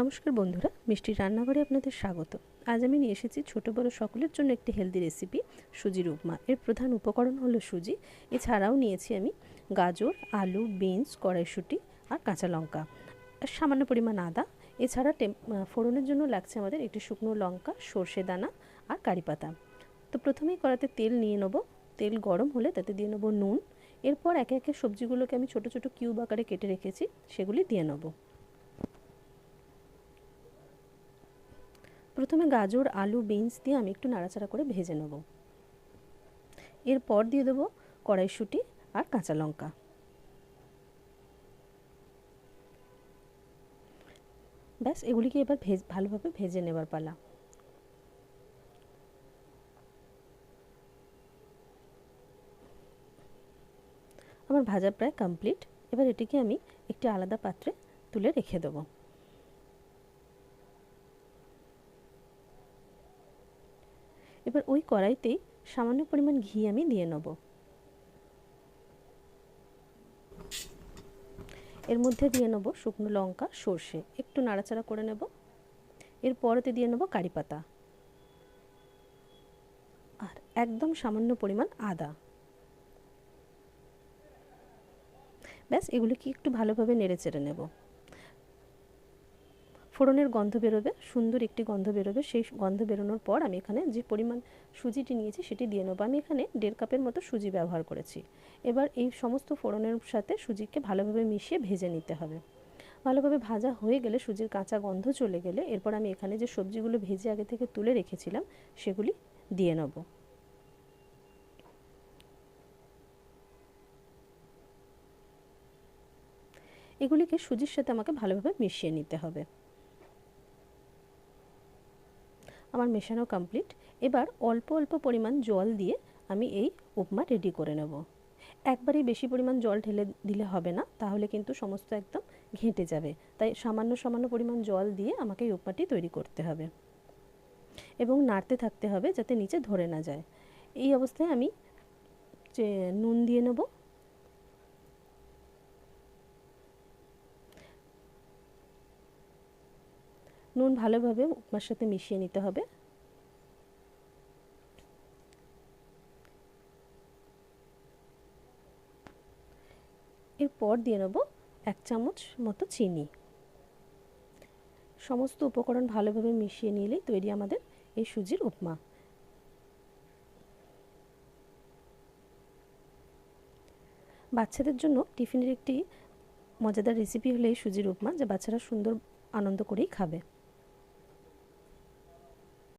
নমস্কার বন্ধুরা, মিষ্টি রান্নাঘরে আপনাদের স্বাগত। আজ আমি নিয়ে এসেছি ছোট বড় সকলের জন্য একটি হেলদি রেসিপি সুজির উপমা এর প্রধান উপকরণ হলো সুজি। এছাড়াও নিয়েছি আমি গাজর, আলু, বিনস, কড়াইশুঁটি আর কাঁচা লঙ্কা। সামান্য পরিমাণ আদা। এছাড়া ফোড়নের জন্য লাগছে আমাদের একটি শুকনো লঙ্কা, সর্ষে দানা আর কারি পাতা। তো প্রথমেই কড়াতে তেল নিয়ে নেব। তেল গরম হলে তাতে দিয়ে নেব নুন। এরপর একে একে সবজিগুলোকে আমি ছোট ছোট কিউব আকারে কেটে রেখেছি, সেগুলি দিয়ে নেব। প্রথমে গাজর, আলু, বিনস দিয়ে আমি একটু নাড়াচাড়া করে ভেজে নেব। এরপর দিয়ে দেবো কড়াইশুঁটি আর কাঁচা লঙ্কা। ব্যাস, এগুলিকে এবার ভেজ, ভালোভাবে ভেজে নেবার পালা। আমার ভাজা প্রায় কমপ্লিট। এবার এটিকে আমি একটি আলাদা পাত্রে তুলে রেখে দেবো। এবার ওই কড়াইতেই সামান্য পরিমাণ ঘি আমি দিয়ে নেব। এর মধ্যে দিয়ে নেব শুকনো লঙ্কা, সর্ষে, একটু নাড়াচাড়া করে নেব। এর পরেতে দিয়ে নেব কারি পাতা। আর একদম সামান্য পরিমাণ আদা। ব্যাস, এগুলিকে একটু ভালোভাবে নেড়ে চেড়ে নেব। ফোড়নের গন্ধ বেরোবে, সুন্দর একটি গন্ধ বেরোবে, সেই গন্ধ বেরোনোর পর আমি এখানে যে পরিমাণ সুজিটি নিয়েছি সেটি দিয়ে নেব। আমি এখানে দেড় কাপের মতো সুজি ব্যবহার করেছি। এবার এই সমস্ত ফোড়নের সাথে সুজিকে ভালোভাবে মিশিয়ে ভেজে নিতে হবে। ভালোভাবে ভাজা হয়ে গেলে সুজির কাঁচা গন্ধ চলে গেলে এরপর আমি এখানে যে সবজিগুলো ভেজে আগে থেকে তুলে রেখেছিলাম সেগুলি দিয়ে নেব। এগুলিকে সুজির সাথে আমাকে ভালোভাবে মিশিয়ে নিতে হবে। আমার মেশানো কমপ্লিট এবার অল্প অল্প পরিমাণ জল দিয়ে আমি এই উপমা রেডি করে নেব। একবারেই বেশি পরিমাণ জল ঢেলে দিলে হবে না, তাহলে কিন্তু সমস্ত একদম ঘেঁটে যাবে। তাই সামান্য সামান্য পরিমাণ জল দিয়ে আমাকে এই উপমাটি তৈরি করতে হবে। এবং নাড়তে থাকতে হবে যাতে নিচে ধরে না যায়। এই অবস্থায় আমি নুন দিয়ে নেব নুন ভালোভাবে উপমার সাথে মিশিয়ে নিতে হবে। এরপর দিয়ে নেব এক চামচ মতো চিনি। সমস্ত উপকরণ ভালোভাবে মিশিয়ে নিলেই তৈরি আমাদের এই সুজির উপমা। বাচ্চাদের জন্য টিফিনের একটি মজাদার রেসিপি হলো এই সুজির উপমা, যা বাচ্চারা সুন্দর আনন্দ করেই খাবে।